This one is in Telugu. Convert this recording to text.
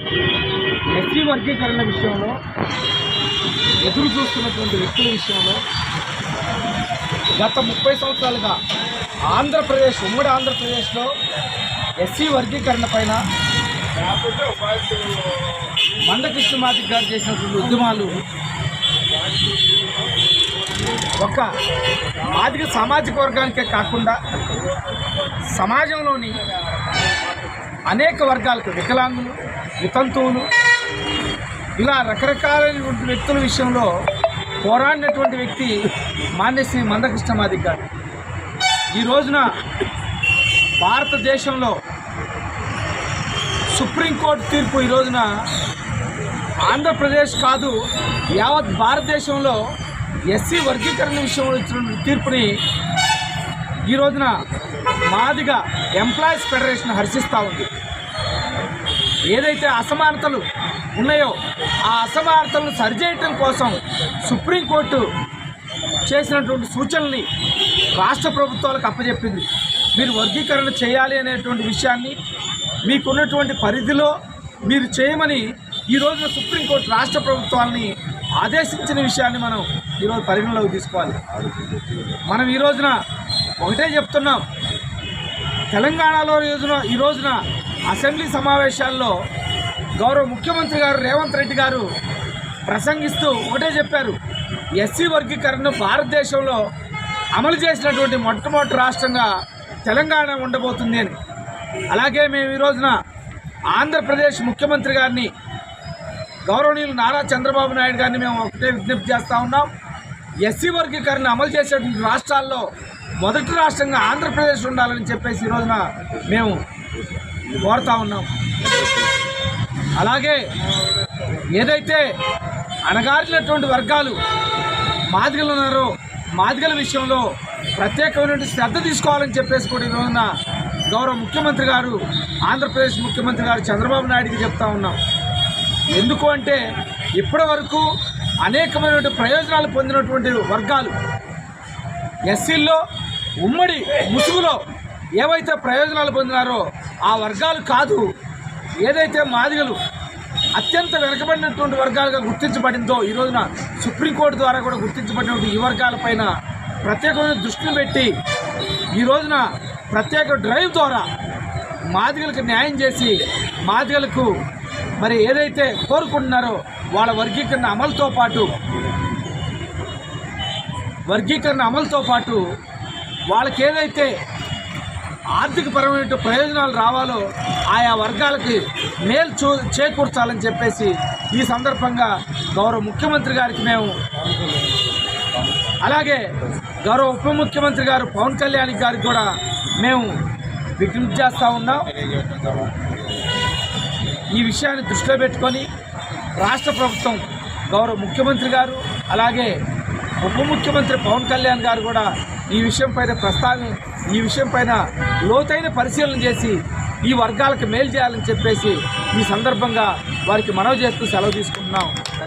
ఎస్సీ వర్గీకరణ విషయంలో ఎదురు చూస్తున్నటువంటి వ్యక్తుల విషయంలో గత ముప్పై సంవత్సరాలుగా ఆంధ్రప్రదేశ్ ఉమ్మడి ఆంధ్రప్రదేశ్లో ఎస్సీ వర్గీకరణ పైన మండకృష్ణ మాదిక్ గారు చేసినటువంటి ఉద్యమాలు ఒక ఆర్థిక సామాజిక వర్గానికే కాకుండా సమాజంలోని అనేక వర్గాలకు వికలాంగులు వితంతువులు ఇలా రకరకాలైనటువంటి వ్యక్తుల విషయంలో పోరాడినటువంటి వ్యక్తి మాన్యశ్రీ మందకృష్ణ మాదిక్ గారు. ఈ రోజున భారతదేశంలో సుప్రీంకోర్టు తీర్పు ఈ రోజున ఆంధ్రప్రదేశ్ కాదు యావత్ భారతదేశంలో ఎస్సీ వర్గీకరణ విషయంలో ఇచ్చినటువంటి తీర్పుని ఈ రోజున మాదిగా ఎంప్లాయీస్ ఫెడరేషన్ హర్షిస్తూ ఉంది. ఏదైతే అసమానతలు ఉన్నాయో ఆ అసమానతలను సరిచేయటం కోసం సుప్రీంకోర్టు చేసినటువంటి సూచనల్ని రాష్ట్ర ప్రభుత్వాలకు అప్పచెప్పింది మీరు వర్గీకరణ చేయాలి అనేటువంటి విషయాన్ని మీకున్నటువంటి పరిధిలో మీరు చేయమని ఈ రోజున సుప్రీంకోర్టు రాష్ట్ర ప్రభుత్వాలని ఆదేశించిన విషయాన్ని మనం ఈరోజు పరిగణలోకి తీసుకోవాలి. మనం ఈ రోజున ఒకటే చెప్తున్నాం. తెలంగాణలో ఈ రోజున ఈ రోజున అసెంబ్లీ సమావేశాల్లో గౌరవ ముఖ్యమంత్రి గారు రేవంత్ రెడ్డి గారు ప్రసంగిస్తూ ఒకటే చెప్పారు. ఎస్సీ వర్గీకరణను భారతదేశంలో అమలు చేసినటువంటి మొట్టమొదటి రాష్ట్రంగా తెలంగాణ ఉండబోతుంది అని. అలాగే మేము ఈ రోజున ఆంధ్రప్రదేశ్ ముఖ్యమంత్రి గారిని గౌరవనీయులు నారా చంద్రబాబు నాయుడు గారిని మేము ఒకటే విజ్ఞప్తి చేస్తూ ఉన్నాం. ఎస్సీ వర్గీకరణ అమలు చేసేటువంటి రాష్ట్రాల్లో మొదటి రాష్ట్రంగా ఆంధ్రప్రదేశ్ ఉండాలని చెప్పేసి ఈ రోజున మేము కోరుతా ఉన్నాం. అలాగే ఏదైతే అణగారినటువంటి వర్గాలు మాదిగలు ఉన్నారో మాదిగల విషయంలో ప్రత్యేకమైనటువంటి శ్రద్ధ తీసుకోవాలని చెప్పేసి కూడా ఈ రోజున గౌరవ ముఖ్యమంత్రి గారు ఆంధ్రప్రదేశ్ ముఖ్యమంత్రి గారు చంద్రబాబు నాయుడికి చెప్తా ఉన్నాం. ఎందుకు అంటే ఇప్పటి వరకు అనేకమైనటువంటి ప్రయోజనాలు పొందినటువంటి వర్గాలు ఎస్సీల్లో ఉమ్మడి ముసుగులో ఏవైతే ప్రయోజనాలు పొందినారో ఆ వర్గాలు కాదు. ఏదైతే మాదిగలు అత్యంత వెనకబడినటువంటి వర్గాలుగా గుర్తించబడిందో ఈ రోజున సుప్రీంకోర్టు ద్వారా కూడా గుర్తించబడినటువంటి ఈ వర్గాలపైన ప్రత్యేకమైన దృష్టిని పెట్టి ఈ రోజున ప్రత్యేక డ్రైవ్ ద్వారా మాదిగలకు న్యాయం చేసి మాదిగలకు మరి ఏదైతే కోరుకుంటున్నారో వాళ్ళ వర్గీకరణ అమలుతో పాటు వర్గీకరణ అమలుతో పాటు వాళ్ళకి ఏదైతే ఆర్థికపరమైన ప్రయోజనాలు రావాలో ఆయా వర్గాలకి మేలు చూ చేకూర్చాలని చెప్పేసి ఈ సందర్భంగా గౌరవ ముఖ్యమంత్రి గారికి మేము అలాగే గౌరవ ఉప ముఖ్యమంత్రి గారు పవన్ కళ్యాణ్ గారికి కూడా మేము విజ్ఞప్తి చేస్తూ ఉన్నాం. ఈ విషయాన్ని దృష్టిలో పెట్టుకొని రాష్ట్ర ప్రభుత్వం గౌరవ ముఖ్యమంత్రి గారు అలాగే ఉప ముఖ్యమంత్రి పవన్ కళ్యాణ్ గారు కూడా ఈ విషయంపై ప్రస్తావన ఈ విషయం పైన లోతైన పరిశీలన చేసి ఈ వర్గాలకు మేలు చేయాలని చెప్పేసి ఈ సందర్భంగా వారికి మనవి చేస్తూ సెలవు తీసుకుంటున్నాం.